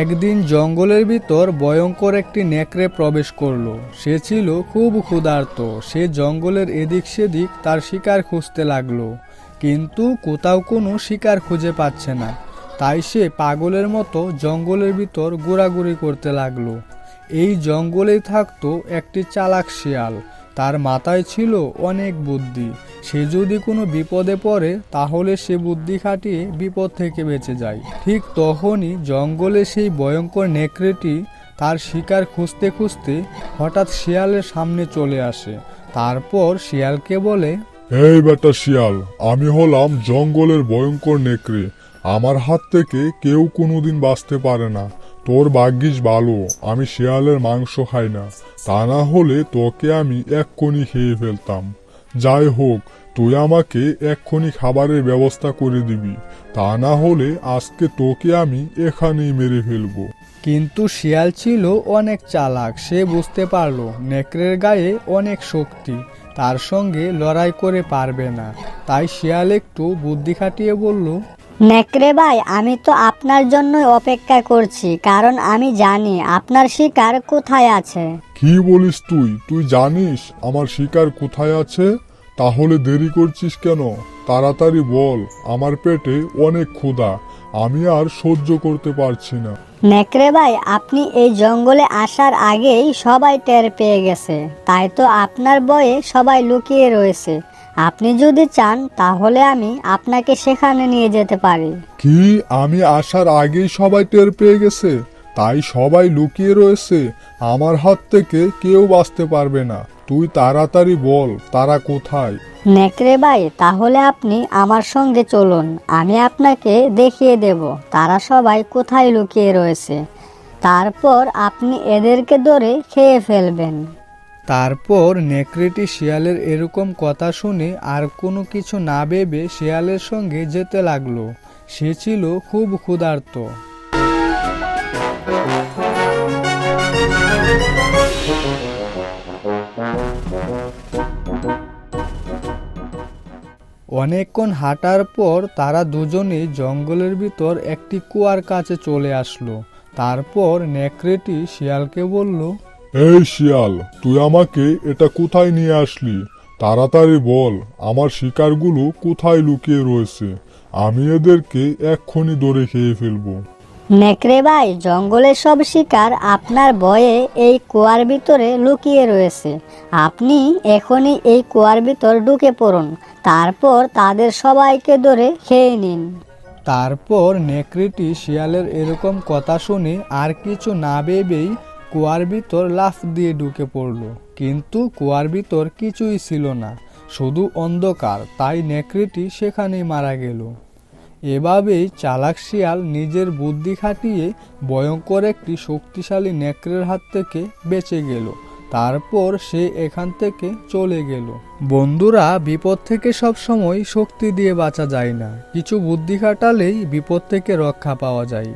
একদিন জঙ্গলের ভিতর ভয়ঙ্কর একটি নেকড়ে প্রবেশ করল। সে ছিল খুব ক্ষুধার্ত। সে জঙ্গলের এদিক সেদিক তার শিকার খুঁজতে লাগল। কিন্তু কোথাও কোনো শিকার খুঁজে পাচ্ছে না। তাই সে পাগলের মতো জঙ্গলের ভিতর ঘোরাঘুরি করতে লাগল। এই জঙ্গলেই থাকতো একটি চালাক শিয়াল। তার মাথায় ছিল অনেক বুদ্ধি। সে যদি কোনো বিপদে পড়ে, তাহলে সে বুদ্ধি খাটিয়ে বিপদ থেকে বেঁচে যায়। ঠিক তখনই জঙ্গলে সেই ভয়ঙ্কর নেকড়েটি তার শিকার খুঁজতে খুঁজতে হঠাৎ শিয়ালের সামনে চলে আসে। তারপর শিয়ালকে বলে, এই বেটা শিয়াল, আমি হলাম জঙ্গলের ভয়ঙ্কর নেকড়ে। আমার হাত থেকে কেউ কোনোদিন বাঁচতে পারে না। তোর ভাগ্যিস ভালো আমি শিয়ালের মাংস খাই না। তা না হলে তোকে আমি এক্ষুনি খেয়ে ফেলতাম। যাই হোক, তুই আমাকে এক্ষুনি খাবারের ব্যবস্থা করে দিবি। তা না হলে আজকে তোকে আমি এখানেই মেরে ফেলব। কিন্তু শিয়াল ছিল অনেক চালাক, সে বুঝতে পারল নেকড়ের গায়ে অনেক শক্তি, তার সঙ্গে লড়াই করে পারবে না। তাই শিয়াল একটু বুদ্ধি খাটিয়ে বলল নেকড়ে ভাই আমি তো আপনার জন্যই অপেক্ষা করছি কারণ আমি জানি আপনার শিকার কোথায় আছে। কি বলিস তুই? তুই জানিস আমার শিকার কোথায় আছে? তাহলে দেরি করছিস কেন? তাড়াতাড়ি বল আমার পেটে অনেক ক্ষুধা আমি আর সহ্য করতে পারছি না। নেকড়ে ভাই আপনি এই জঙ্গলে আসার আগেই সবাই টের পেয়ে গেছে তাই তো আপনার বয়ে সবাই লুকিয়ে রয়েছে। আপনি যদি চান তাহলে আমি আপনাকে সেখানে নিয়ে যেতে পারি। কি? আমি আসার আগেই সবাই টের পেয়ে গেছে। তাই সবাই লুকিয়ে রয়েছে। আমার হাত থেকে কেউ বাঁচতে পারবে না। তুই তাড়াতাড়ি বল তারা কোথায়? নেকড়ে ভাই তাহলে আপনি আমার সঙ্গে চলুন। আমি আপনাকে দেখিয়ে দেব তারা সবাই কোথায় লুকিয়ে রয়েছে। তারপর আপনি এদেরকে ধরে খেয়ে ফেলবেন। তারপর নেকড়েটি শিয়ালের এরকম কথা শুনে আর কোনো কিছু না ভেবে শিয়ালের সঙ্গে যেতে লাগল। সে ছিল খুব ক্ষুধার্ত। অনেকক্ষণ হাঁটার পর তারা দুজনে জঙ্গলের ভিতর একটি কুয়ার কাছে চলে আসলো। তারপর নেকড়েটি শিয়ালকে বলল এই শিয়াল তুই আমাকে এটা কোথায় নিয়ে আসলি? তাড়াতাড়ি বল আমার শিকারগুলো কোথায় লুকিয়ে রয়েছে? আমি এদেরকে এক্ষুনি ধরে খেয়ে ফেলব। নেকড়ে ভাই জঙ্গলের সব শিকার আপনার বয়ে এই কুয়ার ভিতরে লুকিয়ে রয়েছে। আপনি এখনই এই কুয়ার ভিতর ঢুকে পড়ুন তারপর তাদের সবাইকে ধরে খেয়ে নিন। তারপর নেকড়েটি শিয়ালের এরকম কথা শুনে আর কিছু না ভেবেই কুয়ার ভিতর লাফ দিয়ে ঢুকে পড়ল। কিন্তু কুয়ার ভিতর কিছুই ছিল না, শুধু অন্ধকার, তাই নেকড়েটি সেখানেই মারা গেল। এভাবেই চালাক শিয়াল নিজের বুদ্ধি খাটিয়ে ভয়ঙ্কর একটি শক্তিশালী নেকড়ের হাত থেকে বেঁচে গেল। তারপর সে এখান থেকে চলে গেল। বন্ধুরা, বিপদ থেকে সব সময় শক্তি দিয়ে বাঁচা যায় না। কিছু বুদ্ধি খাটালেই বিপদ থেকে রক্ষা পাওয়া যায়।